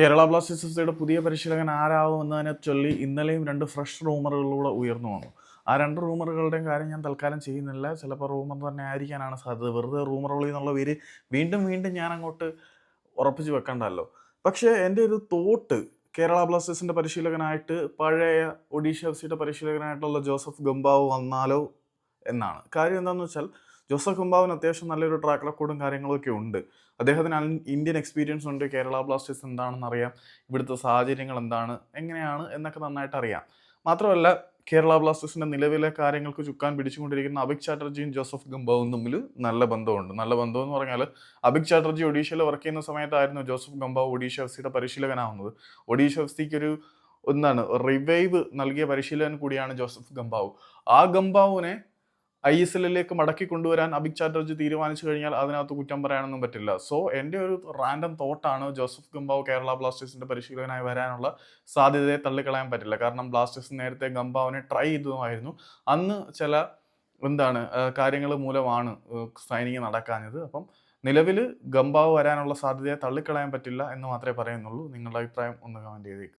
Kerala Blasters F സിയുടെ പുതിയ പരിശീലകൻ ആരാവുമെന്നതിനെ ചൊല്ലി ഇന്നലെയും രണ്ട് ഫ്രഷ് റൂമറുകളിലൂടെ ഉയർന്നു വന്നു. ആ രണ്ട് റൂമറുകളുടെയും കാര്യം ഞാൻ തൽക്കാലം ചെയ്യുന്നില്ല. ചിലപ്പോൾ റൂമർ തന്നെ ആയിരിക്കാനാണ് സാധ്യത. വെറുതെ റൂമറുകളിൽ എന്നുള്ള പേര് വീണ്ടും വീണ്ടും ഞാൻ അങ്ങോട്ട് ഉറപ്പിച്ച് വെക്കണ്ടല്ലോ. പക്ഷേ എന്റെ ഒരു തോട്ട് കേരള ബ്ലാസ്റ്റേഴ്സിന്റെ പരിശീലകനായിട്ട് പഴയ ഒഡീഷ എഫ് സിയുടെ പരിശീലകനായിട്ടുള്ള ജോസഫ് ഗംബാവ് വന്നാലോ എന്നാണ്. കാര്യം എന്താണെന്ന് വെച്ചാൽ ജോസഫ് ഗംബാവിന് അത്യാവശ്യം നല്ലൊരു ട്രാക്ക് റെക്കോർഡും കാര്യങ്ങളൊക്കെ ഉണ്ട്. അദ്ദേഹത്തിന് ഇന്ത്യൻ എക്സ്പീരിയൻസ് ഉണ്ട്. കേരള ബ്ലാസ്റ്റേഴ്സ് എന്താണെന്ന് അറിയാം. ഇവിടുത്തെ സാഹചര്യങ്ങൾ എന്താണ്? എങ്ങനെയാണ്? എന്നൊക്കെ നന്നായിട്ട് അറിയാം. മാത്രമല്ല കേരള ബ്ലാസ്റ്റേഴ്സിന്റെ നിലവിലെ കാര്യങ്ങൾക്ക് ചുക്കാൻ പിടിച്ചുകൊണ്ടിരിക്കുന്ന അഭിക് ചാറ്റർജിയും ജോസഫ് ഗംബാവും തമ്മിൽ നല്ല ബന്ധമുണ്ട്. നല്ല ബന്ധം എന്ന് പറഞ്ഞാൽ അഭിക് ചാറ്റർജി ഒഡീഷയിൽ വർക്ക് ചെയ്യുന്ന സമയത്തായിരുന്നു ജോസഫ് ഗംബാവ് ഒഡീഷ എഫ് സിയുടെ പരിശീലകനാവുന്നത്. ഒഡീഷ എഫ് സിക്ക് ഒരു എന്താണ് റിവൈവ് നൽകിയ പരിശീലകൻ കൂടിയാണ് ജോസഫ് ഗംബാവു ആ ഗംബാവിനെ ഐ എസ് എല്ലിലേക്ക് മടക്കി കൊണ്ടുവരാൻ അഭിക് ചാറ്റർജി തീരുമാനിച്ചു കഴിഞ്ഞാൽ അതിനകത്ത് കുറ്റം പറയാനൊന്നും പറ്റില്ല. സോ എന്റെ ഒരു റാൻഡം തോട്ടാണ് ജോസഫ് ഗംബാവ് കേരള ബ്ലാസ്റ്റേഴ്സിന്റെ പരിശീലകനായി വരാനുള്ള സാധ്യതയെ തള്ളിക്കളയാൻ പറ്റില്ല. കാരണം ബ്ലാസ്റ്റേഴ്സ് നേരത്തെ ഗംബാവിനെ ട്രൈ ചെയ്തതുമായിരുന്നു. അന്ന് ചില എന്താണ് കാര്യങ്ങൾ മൂലമാണ് സൈനിങ് നടക്കാഞ്ഞത്. അപ്പം നിലവിൽ ഗംബാവ് വരാനുള്ള സാധ്യതയെ തള്ളിക്കളയാൻ പറ്റില്ല എന്ന് മാത്രമേ പറയുന്നുള്ളൂ. നിങ്ങളുടെ അഭിപ്രായം ഒന്ന് കമന്റ് ചെയ്തേക്ക്.